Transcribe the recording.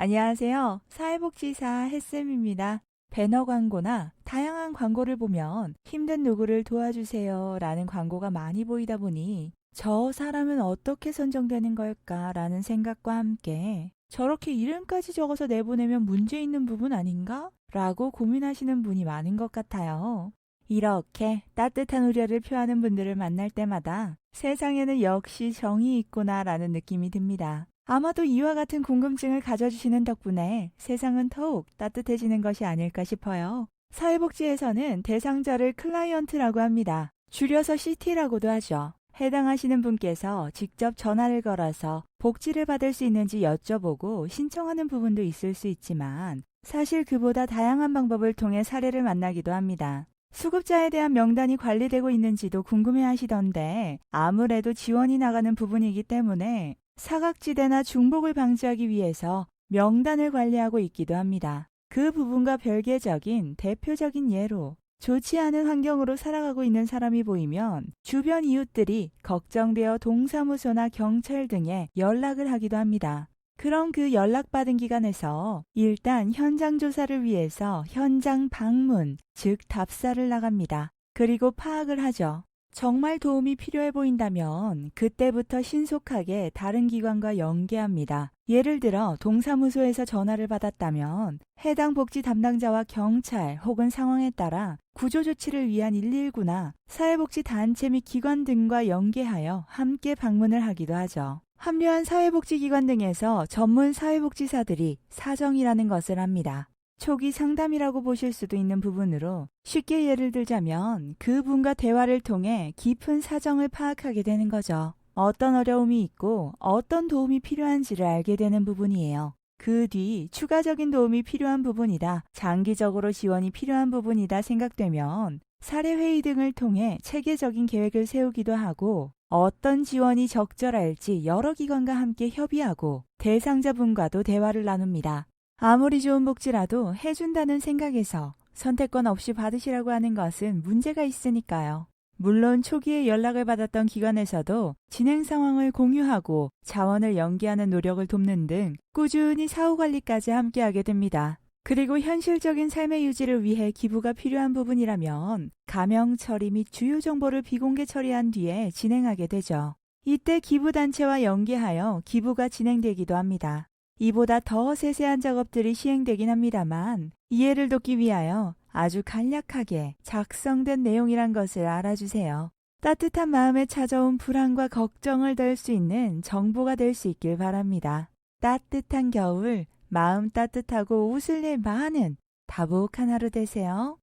안녕하세요. 사회복지사 햇쌤입니다. 배너 광고나 다양한 광고를 보면 힘든 누구를 도와주세요 라는 광고가 많이 보이다 보니 저 사람은 어떻게 선정되는 걸까 라는 생각과 함께 저렇게 이름까지 적어서 내보내면 문제 있는 부분 아닌가? 라고 고민하시는 분이 많은 것 같아요. 이렇게 따뜻한 우려를 표하는 분들을 만날 때마다 세상에는 역시 정이 있구나 라는 느낌이 듭니다. 아마도 이와 같은 궁금증을 가져주시는 덕분에 세상은 더욱 따뜻해지는 것이 아닐까 싶어요. 사회복지에서는 대상자를 클라이언트라고 합니다. 줄여서 CT라고도 하죠. 해당하시는 분께서 직접 전화를 걸어서 복지를 받을 수 있는지 여쭤보고 신청하는 부분도 있을 수 있지만 사실 그보다 다양한 방법을 통해 사례를 만나기도 합니다. 수급자에 대한 명단이 관리되고 있는지도 궁금해 하시던데 아무래도 지원이 나가는 부분이기 때문에 사각지대나 중복을 방지하기 위해서 명단을 관리하고 있기도 합니다. 그 부분과 별개적인 대표적인 예로 좋지 않은 환경으로 살아가고 있는 사람이 보이면 주변 이웃들이 걱정되어 동사무소나 경찰 등에 연락을 하기도 합니다. 그럼 그 연락받은 기관에서 일단 현장 조사를 위해서 현장 방문, 즉 답사를 나갑니다. 그리고 파악을 하죠. 정말 도움이 필요해 보인다면 그때부터 신속하게 다른 기관과 연계합니다. 예를 들어 동사무소에서 전화를 받았다면 해당 복지 담당자와 경찰 혹은 상황에 따라 구조 조치를 위한 119나 사회복지 단체 및 기관 등과 연계하여 함께 방문을 하기도 하죠. 합류한 사회복지기관 등에서 전문 사회복지사들이 사정이라는 것을 합니다. 초기 상담이라고 보실 수도 있는 부분으로 쉽게 예를 들자면 그분과 대화를 통해 깊은 사정을 파악하게 되는 거죠. 어떤 어려움이 있고 어떤 도움이 필요한지를 알게 되는 부분이에요. 그 뒤 추가적인 도움이 필요한 부분이다, 장기적으로 지원이 필요한 부분이다 생각되면 사례회의 등을 통해 체계적인 계획을 세우기도 하고 어떤 지원이 적절할지 여러 기관과 함께 협의하고 대상자분과도 대화를 나눕니다. 아무리 좋은 복지라도 해준다는 생각에서 선택권 없이 받으시라고 하는 것은 문제가 있으니까요. 물론 초기에 연락을 받았던 기관에서도 진행 상황을 공유하고 자원을 연계하는 노력을 돕는 등 꾸준히 사후 관리까지 함께하게 됩니다. 그리고 현실적인 삶의 유지를 위해 기부가 필요한 부분이라면 가명 처리 및 주요 정보를 비공개 처리한 뒤에 진행하게 되죠. 이때 기부단체와 연계하여 기부가 진행되기도 합니다. 이보다 더 세세한 작업들이 시행되긴 합니다만 이해를 돕기 위하여 아주 간략하게 작성된 내용이란 것을 알아주세요. 따뜻한 마음에 찾아온 불안과 걱정을 덜 수 있는 정보가 될 수 있길 바랍니다. 따뜻한 겨울, 마음 따뜻하고 웃을 일 많은 다복한 하루 되세요.